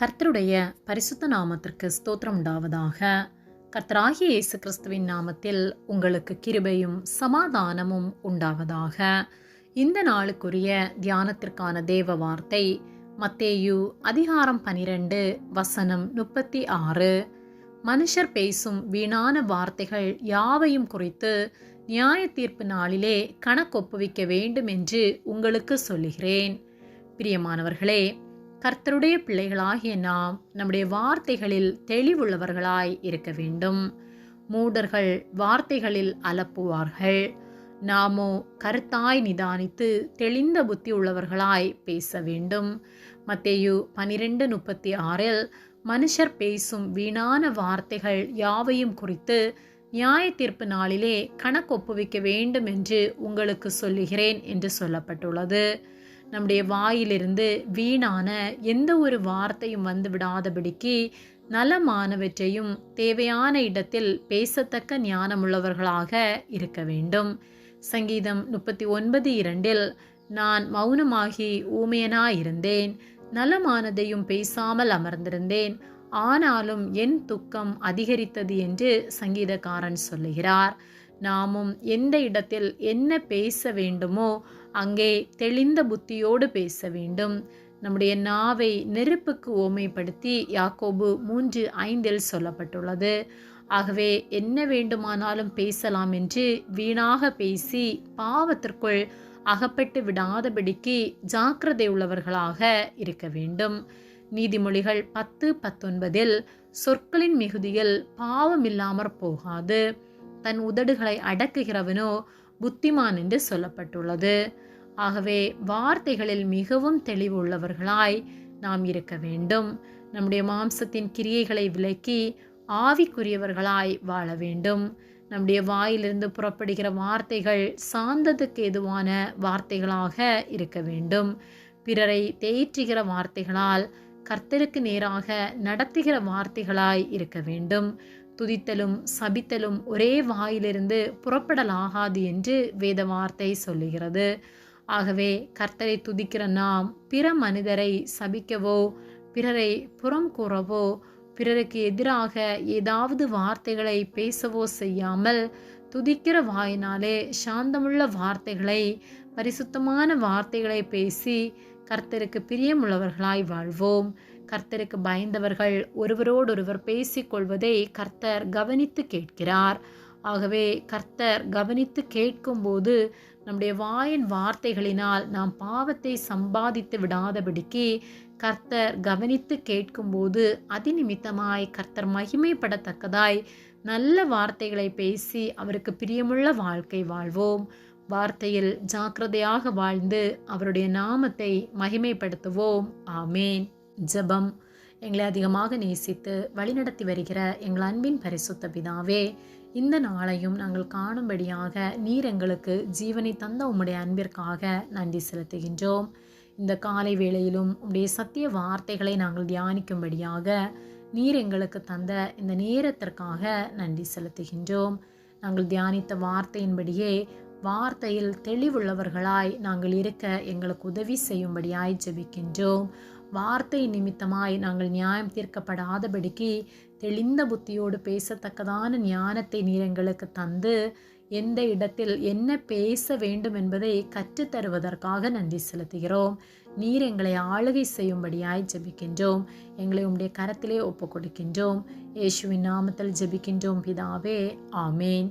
கர்த்தருடைய பரிசுத்த நாமத்திற்கு ஸ்தோத்திரம் உண்டாவதாக. கர்த்தராகிய இயேசு கிறிஸ்துவின் நாமத்தில் உங்களுக்கு கிருபையும் சமாதானமும் உண்டாவதாக. இந்த நாளுக்குரிய தியானத்திற்கான தேவ வார்த்தை மத்தேயு அதிகாரம் பனிரெண்டு வசனம் முப்பத்தி ஆறு. மனுஷர் பேசும் வீணான வார்த்தைகள் யாவையும் குறித்து நியாய தீர்ப்பு நாளிலே கணக்கொப்புவிக்க வேண்டும் என்று உங்களுக்கு சொல்லுகிறேன். பிரியமானவர்களே கர்த்தருடைய பிள்ளைகளாகிய நாம் நம்முடைய வார்த்தைகளில் தெளிவுள்ளவர்களாய் இருக்க வேண்டும். மூடர்கள் வார்த்தைகளில் அலப்புவார்கள். நாமோ கருத்தாய் நிதானித்து தெளிந்த புத்தி உள்ளவர்களாய் பேச வேண்டும். மத்தேயு பனிரெண்டு முப்பத்தி ஆறில் மனுஷர் பேசும் வீணான வார்த்தைகள் யாவையும் குறித்து நியாய தீர்ப்பு நாளிலே கணக்கொப்புவிக்க வேண்டும் என்று உங்களுக்கு சொல்லுகிறேன் என்று சொல்லப்பட்டுள்ளது. நம்முடைய வாயிலிருந்து வீணான எந்த ஒரு வார்த்தையும் வந்து விடாதபடிக்கு நலமானவற்றையும் தேவையான இடத்தில் பேசத்தக்க ஞானமுள்ளவர்களாக இருக்க வேண்டும். சங்கீதம் முப்பத்தி ஒன்பது இரண்டில் நான் மௌனமாகி ஊமையனாயிருந்தேன் நலமானதையும் பேசாமல் அமர்ந்திருந்தேன் ஆனாலும் என் துக்கம் அதிகரித்தது என்று சங்கீதக்காரன் சொல்லுகிறார். நாமும் எந்த இடத்தில் என்ன பேச வேண்டுமோ அங்கே தெளிந்த புத்தியோடு பேச வேண்டும். நம்முடைய நாவை நெருப்புக்கு ஓமைப்படுத்தி யாக்கோபு மூன்று ஐந்தில் சொல்லப்பட்டுள்ளது. ஆகவே என்ன வேண்டுமானாலும் பேசலாம் என்று வீணாக பேசி பாவத்திற்குள் அகப்பட்டு விடாதபடிக்கு ஜாக்கிரதை உள்ளவர்களாக இருக்க வேண்டும். நீதிமொழிகள் பத்து பத்தொன்பதில் சொற்களின் மிகுதியில் பாவமில்லாமற் போகாது. தன் உதடுகளை அடக்குகிறவனோ புத்திமான் என்று சொல்லப்பட்டுள்ளது. ஆகவே வார்த்தைகளில் மிகவும் தெளிவுள்ளவர்களாய் நாம் இருக்க வேண்டும். நம்முடைய மாம்சத்தின் கிரியைகளை விலக்கி ஆவிக்குரியவர்களாய் வாழ வேண்டும். நம்முடைய வாயிலிருந்து புறப்படுகிற வார்த்தைகள் சாந்தத்துக்கு எதுவான வார்த்தைகளாக இருக்க வேண்டும். பிறரை தேற்றுகிற வார்த்தைகளால் கர்த்தருக்கு நேராக நடத்துகிற வார்த்தைகளாய் இருக்க வேண்டும். துதித்தலும் சபித்தலும் ஒரே வாயிலிருந்து புறப்படலாகாது என்று வேத வார்த்தை சொல்லுகிறது. ஆகவே கர்த்தரை துதிக்கிற நாம் பிற மனிதரை சபிக்கவோ பிறரை புறம் கூறவோ பிறருக்கு எதிராக ஏதாவது வார்த்தைகளை பேசவோ செய்யாமல் துதிக்கிற வாயினாலே சாந்தமுள்ள வார்த்தைகளை பரிசுத்தமான வார்த்தைகளை பேசி கர்த்தருக்கு பிரியமுள்ளவர்களாய் வாழ்வோம். கர்த்தருக்கு பயந்தவர்கள் ஒருவரோடொருவர் பேசிக்கொள்வதை கர்த்தர் கவனித்து கேட்கிறார். ஆகவே கர்த்தர் கவனித்து கேட்கும்போது நம்முடைய வாயின் வார்த்தைகளினால் நாம் பாவத்தை சம்பாதித்து விடாதபடிக்கு கர்த்தர் கவனித்து கேட்கும்போது அதிநிமித்தமாய் கர்த்தர் மகிமைப்படத்தக்கதாய் நல்ல வார்த்தைகளை பேசி அவருக்கு பிரியமுள்ள வாழ்க்கை வாழ்வோம். வார்த்தையில் ஜாக்கிரதையாக வாழ்ந்து அவருடைய நாமத்தை மகிமைப்படுத்துவோம். ஆமேன். ஜபம். எங்களை அதிகமாக நேசித்து வழிநடத்தி வருகிற எங்கள் அன்பின் பரிசுத்த பிதாவே இந்த நாளையும் நாங்கள் காணும்படியாக நீர் எங்களுக்கு ஜீவனை தந்த உம்முடைய அன்பிற்காக நன்றி செலுத்துகின்றோம். இந்த காலை வேளையிலும் உம்முடைய சத்திய வார்த்தைகளை நாங்கள் தியானிக்கும்படியாக நீர் எங்களுக்கு தந்த இந்த நேரத்திற்காக நன்றி செலுத்துகின்றோம். நாங்கள் தியானித்த வார்த்தையின்படியே வார்த்தையில் தெளிவுள்ளவர்களாய் நாங்கள் இருக்க எங்களுக்கு உதவி செய்யும்படியாய் ஜெபிக்கின்றோம். வார்த்தை நிமித்தமாய் நாங்கள் நியாயம் தீர்க்கப்படாதபடிக்கு தெளிந்த புத்தியோடு பேசத்தக்கதான ஞானத்தை நீர் எங்களுக்கு தந்து எந்த இடத்தில் என்ன பேச வேண்டும் என்பதை கற்றுத்தருவதற்காக நன்றி செலுத்துகிறோம். நீர் எங்களை ஆளுகை செய்யும்படியாய் ஜெபிக்கின்றோம். எங்களை உம்முடைய கரத்திலே ஒப்பு கொடுக்கின்றோம் இயேசுவின் நாமத்தில் ஜெபிக்கின்றோம் பிதாவே. ஆமேன்.